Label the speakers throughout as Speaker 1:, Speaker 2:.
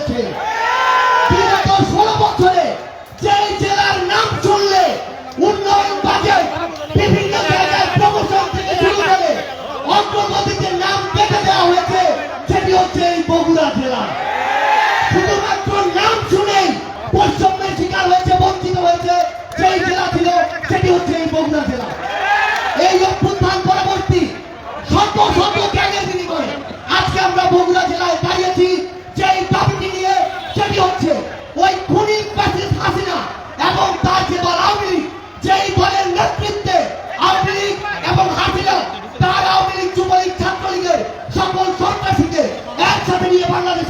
Speaker 1: হয়েছে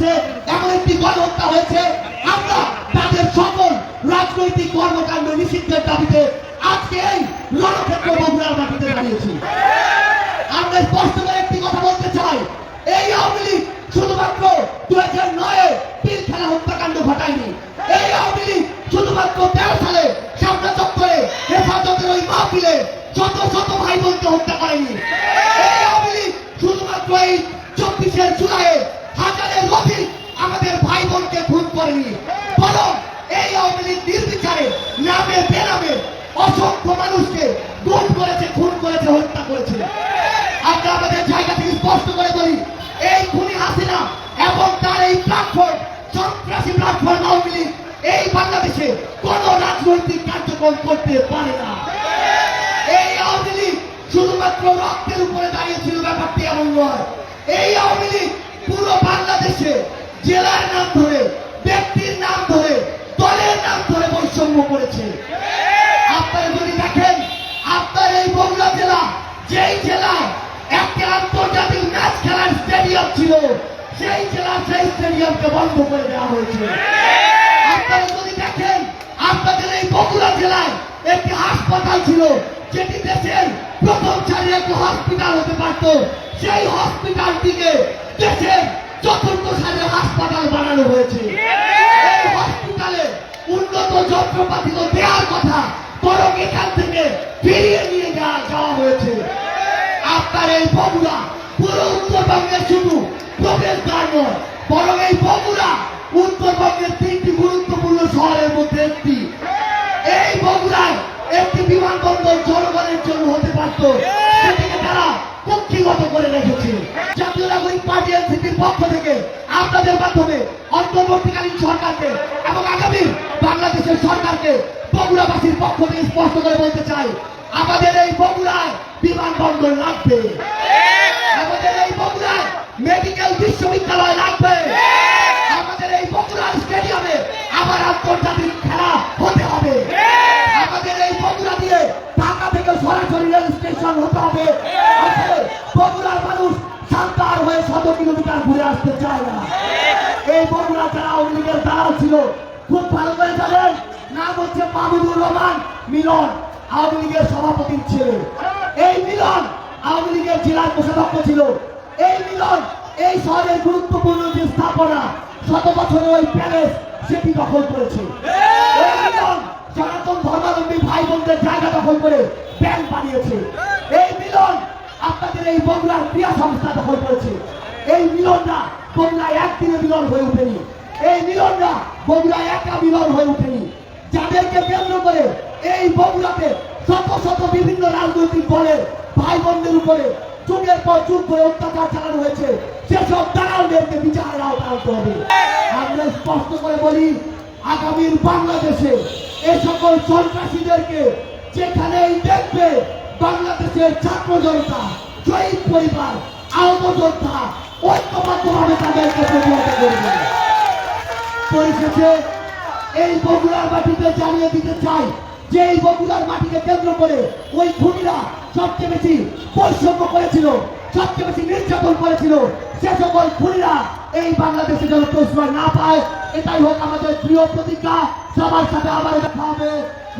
Speaker 1: বাংলাদেশে এমন একটি গণহত্যা হয়েছে। আমরা তাদের সকল রাজনৈতিক কর্মকাণ্ড নিষিদ্ধের দাবিতে আজকে এই রণক্ষেত্র বগুড়ার মাটিতে দাঁড়িয়েছি। আমরা স্পষ্ট করে একটি কথা বলতে চাই। এই আওয়ামী লীগ শুধুমাত্র দু হাজার নয়ে পিল খেলা হত্যাকাণ্ড ঘটায়নি। এই আওয়ামী লীগ শুধুমাত্র তেরো সালে সামনা চত্বরে হেফাজতের ওই মাহফিলে শত শত ভাই বোনকে হত্যা করেনি। করেনি বরং এই আওয়ামী লীগ নামে, বেনামে অসংখ্য মানুষকে গুম করেছে, খুন করেছে, হত্যা করেছে। আমরা আমাদের জায়গা থেকে স্পষ্ট করে বলি, এই খুনি হাসিনা এবং তার এই প্ল্যাটফর্ম সন্ত্রাসী প্ল্যাটফর্ম আওয়ামী লীগ, এই বাংলাদেশে কোন রাজনৈতিক কার্যক্রম করতে পারে না। এই আওয়ামী লীগ শুধুমাত্র রক্তের উপরে দাঁড়িয়েছিল ব্যাপারটি এমন নয়। এই আওয়ামী লীগ পুরো বাংলাদেশে জেলার নাম ধরে ব্যক্তির নাম ধরে, দলের নাম ধরে বৈষম্য করেছে। আপনারা যদি দেখেন, আপনার এই বগুড়া জেলা, যেই জেলায় একটি আন্তর্জাতিক ম্যাচ খেলার স্টেডিয়াম ছিল, সেই জেলা সেই স্টেডিয়ামকে বন্ধ করে দেওয়া হয়েছে। আপনারা যদি দেখেন, আপনাদের এই বগুড়া জেলায় একটি হাসপাতাল ছিল, যেটি দেশের প্রথম সারির একটি হসপিটাল হতে পারত। সেই হসপিটালটিকে দেশের চতুর্থ সারির হাসপাতাল বানানো হয়েছে। এই হসপিটালে উন্নত যন্ত্রপাতি তো দেওয়ার কথা, বরং এখান থেকে ফিরিয়ে নিয়ে যাওয়া যাওয়া হয়েছে। আপনার এই বগুড়া পুরো উত্তরবঙ্গের শুধু প্রবেশ দ্বার নয়, বরং এই বগুড়া উত্তরবঙ্গের তিনটি গুরুত্বপূর্ণ শহরের মধ্যে একটি। এই বগুড়ায় একটি বিমানবন্দর জনগণের জন্য হতে পারত, সেটিকে তারা কক্ষিগত করে রেখেছে মাধ্যমে অন্তর্বর্তীকালীন সরকারকে এবং আগামী বাংলাদেশের সরকারকে বগুড়াবাসীর পক্ষ থেকে স্পষ্ট করে বলতে চাই, আমাদের এই বগুড়ায় বিমানবন্দর লাগবে। আমাদের এই বগুড়ায় মেডিকেল বিশ্ববিদ্যালয় লাগবে। ছিল। খুব ভালো করে জানেন, নাম হচ্ছে মাহমুদুর রহমান মিলন, আওয়ামী লীগের সভাপতির ছেলে এই মিলন আওয়ামী লীগের জেলার কোষাধ্যক্ষ ছিল। এই মিলন এই শহরের গুরুত্বপূর্ণ যে স্থাপনা, শত বছরের ওই প্যালেস, সেটি দখল করেছে। সনাতন ধর্মাবলম্বী ভাই বোনদের জায়গা দখল করে ব্যাংক বানিয়েছে। এই মিলন আপনাদের এই বগুড়ার ক্রিয়া সংস্থা দখল করেছে। এই মিলনরা বগুড়ায় একদিনে মিলন হয়ে উঠেনি এই মিলনরা বগুড়ায় একা মিলন হয়ে ওঠেনি। যাদেরকে কেন্দ্র করে এই বগুড়াতে শত শত বিভিন্ন রাজনৈতিক দলের ভাই বোনদের উপরে যুগের পর যুগ করে অত্যাচার চালানো হয়েছে। সেসব দালালদেরকে বিচারের আওতা আনতে হবে। আমরা স্পষ্ট করে বলি, আগামীর বাংলাদেশে এ সকল সন্ত্রাসীদেরকে যেখানেই দেখবে বাংলাদেশের ছাত্র জনতা, শহীদ পরিবার, আহত যোদ্ধা, ঐক্যবদ্ধভাবে তাদেরকে প্রতিহত করবে পরিশেষে এই বগুড়ার মাটিতে জানিয়ে দিতে চাই, যে এই বগুড়ার মাটিকে কেন্দ্র করে ওই খুনিরা সবচেয়ে বেশি বৈষম্য করেছিল, সবচেয়ে বেশি নির্যাতন করেছিল। সে সকল খুনিরা এই বাংলাদেশে যেন প্রশ্রয় না পায়, এটাই হোক আমাদের প্রিয় প্রতিজ্ঞা। সবার সাথে আবার দেখা হবে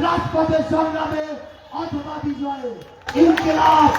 Speaker 1: রাজপথের সংগ্রামে অথবা বিজয়ে। ইনকিলাব।